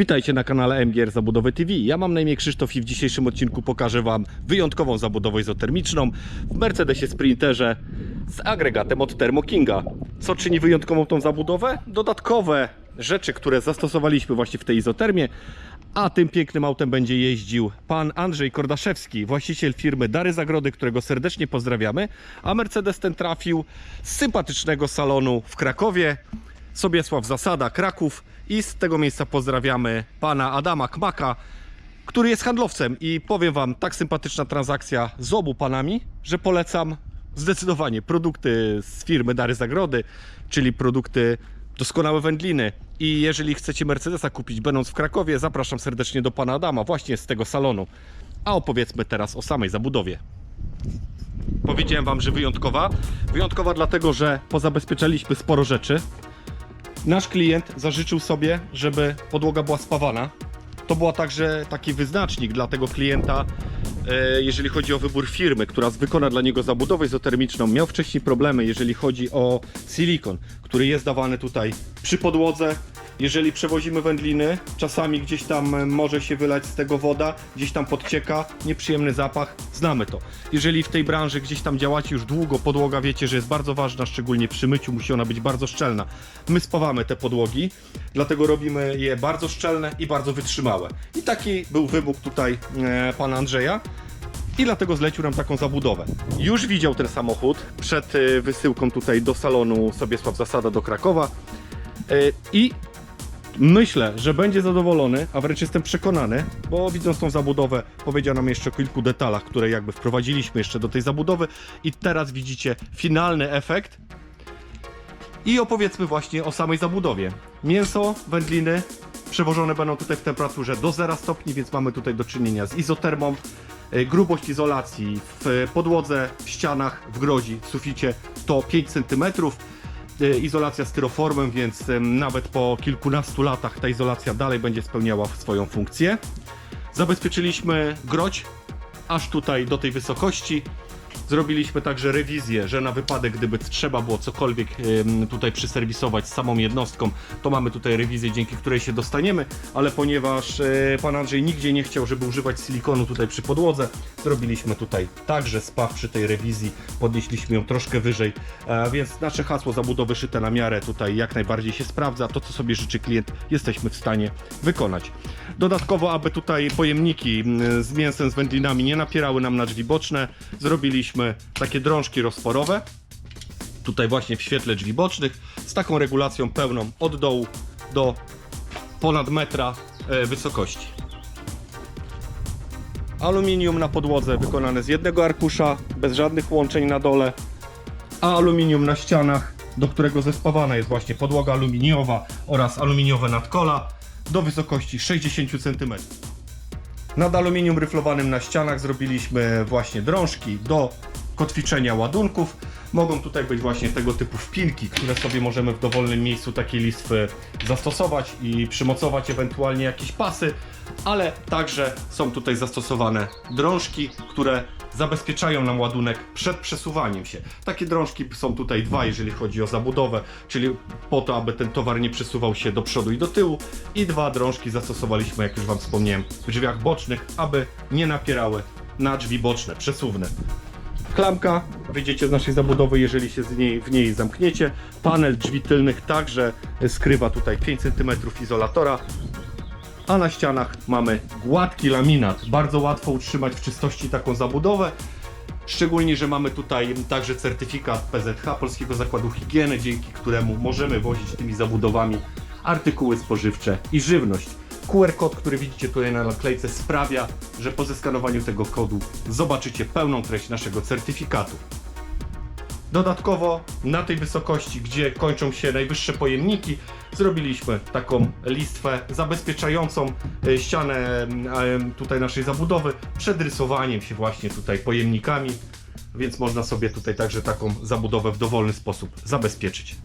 Witajcie na kanale MGR Zabudowy TV. Ja mam na imię Krzysztof i w dzisiejszym odcinku pokażę Wam wyjątkową zabudowę izotermiczną w Mercedesie Sprinterze z agregatem od Thermo Kinga. Co czyni wyjątkową tą zabudowę? Dodatkowe rzeczy, które zastosowaliśmy właśnie w tej izotermie, a tym pięknym autem będzie jeździł pan Andrzej Kordaszewski, właściciel firmy Dary Zagrody, którego serdecznie pozdrawiamy. A Mercedes ten trafił z sympatycznego salonu w Krakowie. Sobiesław Zasada, Kraków i z tego miejsca pozdrawiamy pana Adama Kmaka, który jest handlowcem i powiem wam, tak sympatyczna transakcja z obu panami, że polecam zdecydowanie produkty z firmy Dary Zagrody, czyli produkty doskonałe wędliny i jeżeli chcecie Mercedesa kupić będąc w Krakowie, zapraszam serdecznie do pana Adama właśnie z tego salonu. A opowiedzmy teraz o samej zabudowie. Powiedziałem wam, że wyjątkowa. Wyjątkowa dlatego, że pozabezpieczaliśmy sporo rzeczy. Nasz klient zażyczył sobie, żeby podłoga była spawana. To była także taki wyznacznik dla tego klienta, e, jeżeli chodzi o wybór firmy, która wykona dla niego zabudowę izotermiczną. Miał wcześniej problemy, jeżeli chodzi o silikon, który jest dawany tutaj przy podłodze. Jeżeli przewozimy wędliny, czasami gdzieś tam e, może się wylać z tego woda, gdzieś tam podcieka, nieprzyjemny zapach, znamy to. Jeżeli w tej branży gdzieś tam działacie już długo, podłoga wiecie, że jest bardzo ważna, szczególnie przy myciu musi ona być bardzo szczelna. My spawamy te podłogi, dlatego robimy je bardzo szczelne i bardzo wytrzymałe. I taki był wybóg tutaj e, pana Andrzeja. I dlatego zlecił nam taką zabudowę. Już widział ten samochód przed e, wysyłką tutaj do salonu Sobiesław Zasada do Krakowa. E, I Myślę, że będzie zadowolony, a wręcz jestem przekonany, bo widząc tą zabudowę, powiedział nam jeszcze o kilku detalach, które jakby wprowadziliśmy jeszcze do tej zabudowy i teraz widzicie finalny efekt. I opowiedzmy właśnie o samej zabudowie. Mięso, wędliny przewożone będą tutaj w temperaturze do 0 stopni, więc mamy tutaj do czynienia z izotermą. E, Grubość izolacji w podłodze, w ścianach, w grozi, w suficie to 5 cm. E, Izolacja styroformem, więc em, nawet po kilkunastu latach ta izolacja dalej będzie spełniała swoją funkcję. Zabezpieczyliśmy groć aż tutaj do tej wysokości. Zrobiliśmy także rewizję, że na wypadek, gdyby trzeba było cokolwiek tutaj przyserwisować z samą jednostką, to mamy tutaj rewizję, dzięki której się dostaniemy, ale ponieważ e, pan Andrzej nigdzie nie chciał, żeby używać silikonu tutaj przy podłodze, zrobiliśmy tutaj także spaw przy tej rewizji, podnieśliśmy ją troszkę wyżej, więc nasze hasło zabudowy szyte na miarę tutaj jak najbardziej się sprawdza, to co sobie życzy klient jesteśmy w stanie wykonać. Dodatkowo, aby tutaj pojemniki mm, z mięsem, z wędlinami nie napierały nam na drzwi boczne, zrobiliśmy takie drążki rozporowe, tutaj właśnie w świetle drzwi bocznych, z taką regulacją pełną od dołu do ponad metra e, wysokości. Aluminium na podłodze wykonane z jednego arkusza, bez żadnych łączeń na dole, a aluminium na ścianach, do którego zespawana jest właśnie podłoga aluminiowa oraz aluminiowe nadkola do wysokości 60 cm. Nad aluminium ryflowanym na ścianach zrobiliśmy właśnie drążki do kotwiczenia ładunków. Mogą tutaj być właśnie tego typu wpinki, które sobie możemy w dowolnym miejscu takiej listwy zastosować i przymocować ewentualnie jakieś pasy, ale także są tutaj zastosowane drążki, które zabezpieczają nam ładunek przed przesuwaniem się. Takie drążki są tutaj dwa, jeżeli chodzi o zabudowę, czyli po to, aby ten towar nie przesuwał się do przodu i do tyłu. I dwa drążki zastosowaliśmy, jak już Wam wspomniałem, w drzwiach bocznych, aby nie napierały na drzwi boczne, przesuwne. Klamka, wyjdziecie z naszej zabudowy, jeżeli się z niej, w niej zamkniecie. Panel drzwi tylnych także skrywa tutaj 5 cm izolatora, a na ścianach mamy gładki laminat. Bardzo łatwo utrzymać w czystości taką zabudowę. Szczególnie, że mamy tutaj także certyfikat PZH, Polskiego Zakładu Higieny, dzięki któremu możemy wozić tymi zabudowami artykuły spożywcze i żywność. QR kod, który widzicie tutaj na naklejce sprawia, że po zeskanowaniu tego kodu zobaczycie pełną treść naszego certyfikatu. Dodatkowo na tej wysokości, gdzie kończą się najwyższe pojemniki, zrobiliśmy taką listwę zabezpieczającą e, ścianę e, tutaj naszej zabudowy przed rysowaniem się właśnie tutaj pojemnikami, więc można sobie tutaj także taką zabudowę w dowolny sposób zabezpieczyć.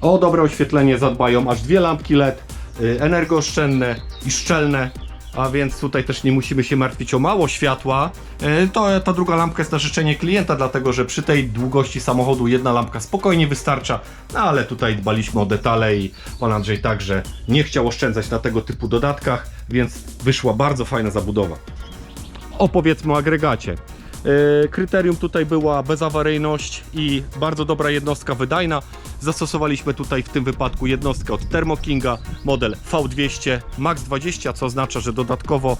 O dobre oświetlenie zadbają aż dwie lampki LED, energooszczędne i szczelne. a więc tutaj też nie musimy się martwić o mało światła. E, To ta druga lampka jest na życzenie klienta, dlatego że przy tej długości samochodu jedna lampka spokojnie wystarcza, no ale tutaj dbaliśmy o detale i pan Andrzej także nie chciał oszczędzać na tego typu dodatkach, więc wyszła bardzo fajna zabudowa. Opowiedzmy o agregacie. E, Kryterium tutaj była bezawaryjność i bardzo dobra jednostka wydajna. Zastosowaliśmy tutaj w tym wypadku jednostkę od Thermo Kinga, model V200 Max 20, co oznacza, że dodatkowo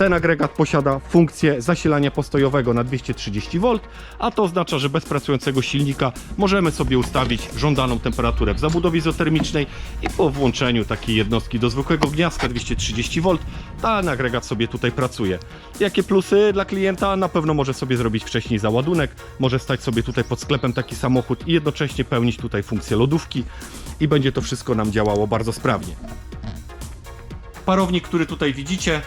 ten agregat posiada funkcję zasilania postojowego na 230V, a to oznacza, że bez pracującego silnika możemy sobie ustawić żądaną temperaturę w zabudowie izotermicznej i po włączeniu takiej jednostki do zwykłego gniazdka 230V ten agregat sobie tutaj pracuje. Jakie plusy dla klienta? Na pewno może sobie zrobić wcześniej załadunek, może stać sobie tutaj pod sklepem taki samochód i jednocześnie pełnić tutaj funkcję lodówki i będzie to wszystko nam działało bardzo sprawnie. Parownik, który tutaj widzicie,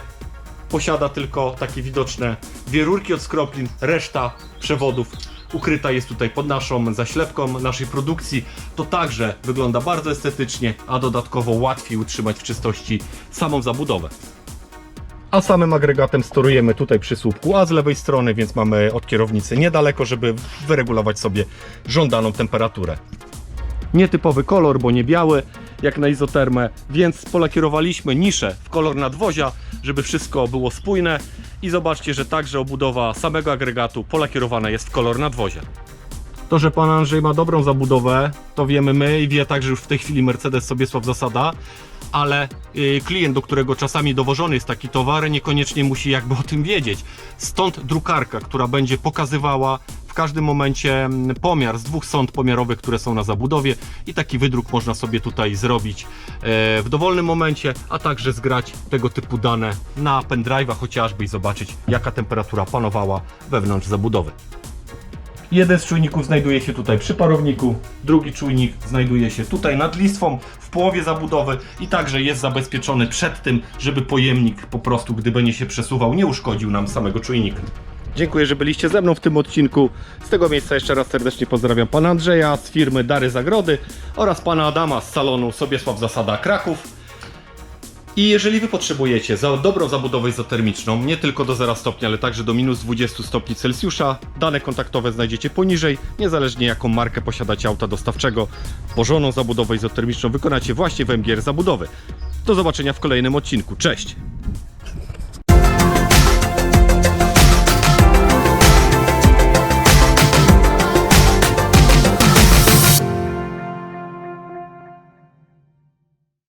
posiada tylko takie widoczne dwie rurki od skroplin, reszta przewodów ukryta jest tutaj pod naszą zaślepką naszej produkcji. To także wygląda bardzo estetycznie, a dodatkowo łatwiej utrzymać w czystości samą zabudowę. A samym agregatem sterujemy tutaj przy słupku A z lewej strony, więc mamy od kierownicy niedaleko, żeby wyregulować sobie żądaną temperaturę. Nietypowy kolor, bo nie biały, jak na izotermę, więc polakierowaliśmy niszę w kolor nadwozia, żeby wszystko było spójne i zobaczcie, że także obudowa samego agregatu polakierowana jest w kolor nadwozia. To, że pan Andrzej ma dobrą zabudowę, to wiemy my i wie także już w tej chwili Mercedes Sobiesław Zasada, ale y, klient, do którego czasami dowożony jest taki towar, niekoniecznie musi jakby o tym wiedzieć. Stąd drukarka, która będzie pokazywała w każdym momencie mm, pomiar z dwóch sąd pomiarowych, które są na zabudowie i taki wydruk można sobie tutaj zrobić e, w dowolnym momencie, a także zgrać tego typu dane na pendrive'a chociażby i zobaczyć jaka temperatura panowała wewnątrz zabudowy. Jeden z czujników znajduje się tutaj przy parowniku, drugi czujnik znajduje się tutaj nad listwą w połowie zabudowy i także jest zabezpieczony przed tym, żeby pojemnik po prostu, gdy będzie się przesuwał, nie uszkodził nam samego czujnika. Dziękuję, że byliście ze mną w tym odcinku. Z tego miejsca jeszcze raz serdecznie pozdrawiam pana Andrzeja z firmy Dary Zagrody oraz pana Adama z salonu Sobiesław Zasada Kraków. I jeżeli Wy potrzebujecie za dobrą zabudowę izotermiczną, nie tylko do 0 stopnia, ale także do minus 20 stopni Celsjusza, dane kontaktowe znajdziecie poniżej, niezależnie jaką markę posiadacie auta dostawczego. Porządną zabudowę izotermiczną wykonacie właśnie w MGR Zabudowy. Do zobaczenia w kolejnym odcinku. Cześć!